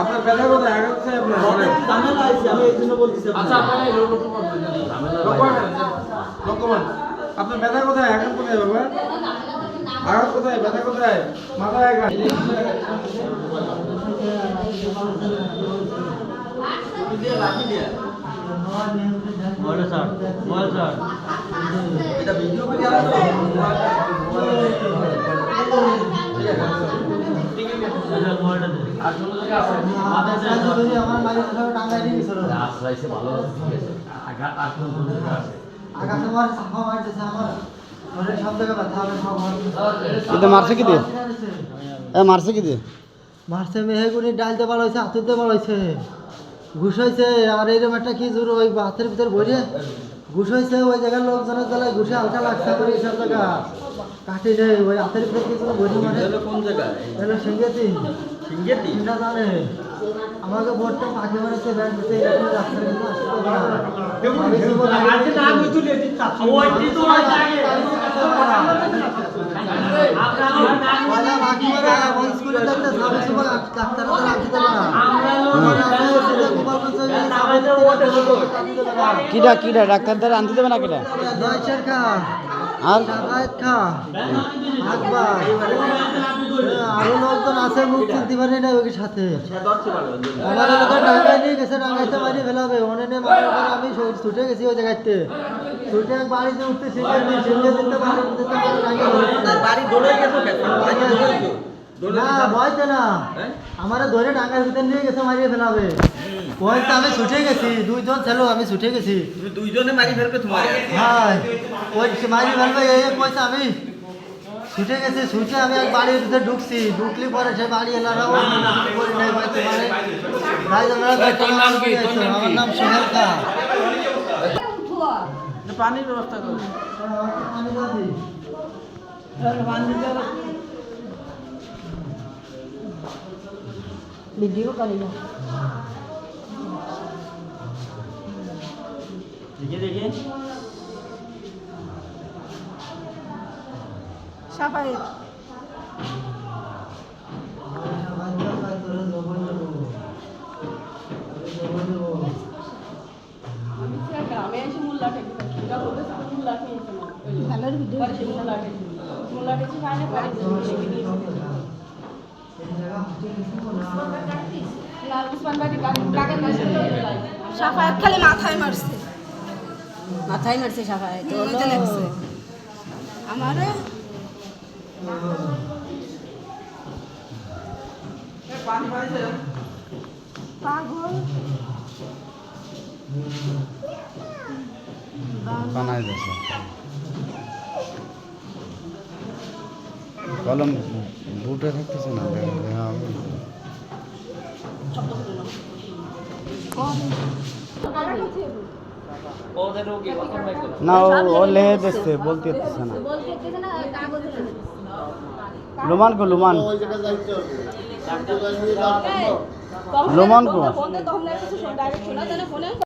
আপনার ব্যথা কোথায় আঘাত কোথায় আপনার ঝামেলা আছে আমি এই জন্য বলতেছি আচ্ছা। আপনারা এই লোক করবেন ঝামেলা লক্ষ্মণ লক্ষ্মণ আপনার ব্যথা কোথায় আঘাত কোথায় বাবা? আঘাত কোথায়? ব্যথা কোথায়? মাথায় আঘাত বলো স্যার বল স্যার। এটা ভিডিও করে আসো ঠিক আছে মারছে কি দিয়ে? মারছে কি দিয়ে? মারছে মেহেগুনি ডালতে পার হয়েছে হাতুতে পার হয়েছে ঘুষ হয়েছে আর এইরকম একটা কি জোর, ওই হাতের ভিতর ভরে ঘুষ হয়েছে ওই জায়গার লোকজনের তলায় ঘুষে হালকা লাগছে করে এইসব জায়গা। কাটি নেই ওই হাতের ভিতর কিছু ভরি মানে? এটা কোন জায়গায়? এলো সিঙ্গেতি। সিঙ্গেটি চিন্তা জানে। আমাকে ভোটটা ফাঁকি মারছে ব্যাংক দিতে এরকম রাস্তার কিন্তু আসতে পারে না। কি না না। না। কিডা কিডা ডাক্তার দ্বারা আনতে দেবে না খা আর আরও লোকজন আছে, মুখ চিনতে পারি না ওকে সাথে। আমার এলাকায় ডাঙ্গায় নিয়ে গেছে ডাঙ্গাইতে মারি ফেলাবে নেই মারার আমি ছুটে গেছি ওই জায়গাতে। ছুটে বাড়িতে উঠতে শিখে শিখে দিতে পারি। বাড়ি গেছো। কেন বাড়ি দৌড়ে গেছো দৌড়ে না ভয়তে না হ্যাঁ? আমার ধরে ডাঙ্গার ভিতরে নিয়ে গেছে মারিয়ে ফেলাবে ভয়তে আমি ছুটে গেছি দুইজন ছিল আমি ছুটে গেছি তুমি দুইজনে মারি ফেলবে তোমার হ্যাঁ ওই মারি ফেলবে এই এক পয়সা আমি ছুটে গেছি ছুটে আমি এক বাড়ির ভিতরে ঢুকছি ঢুকলি পরে সে বাড়ি এলারা করি নাই পাইতে পারে তাই আমরা তোর নাম কি? তোর নাম কি? আমার নাম সোহেল খা পানির ব্যবস্থা করুন আমি ভিডিও করি না সাফাই ভালোর ভিডিও পরে সে সাফায়াত খালি মাথায় মারছে। মাথায় মারছে সাফাই তো মজা লাগছে। আমারে। পাগল। বানাই দিয়েছে। কলম বুটে থাকতেছে না হ্যাঁ না ও লেহে দিচ্ছে বলতে?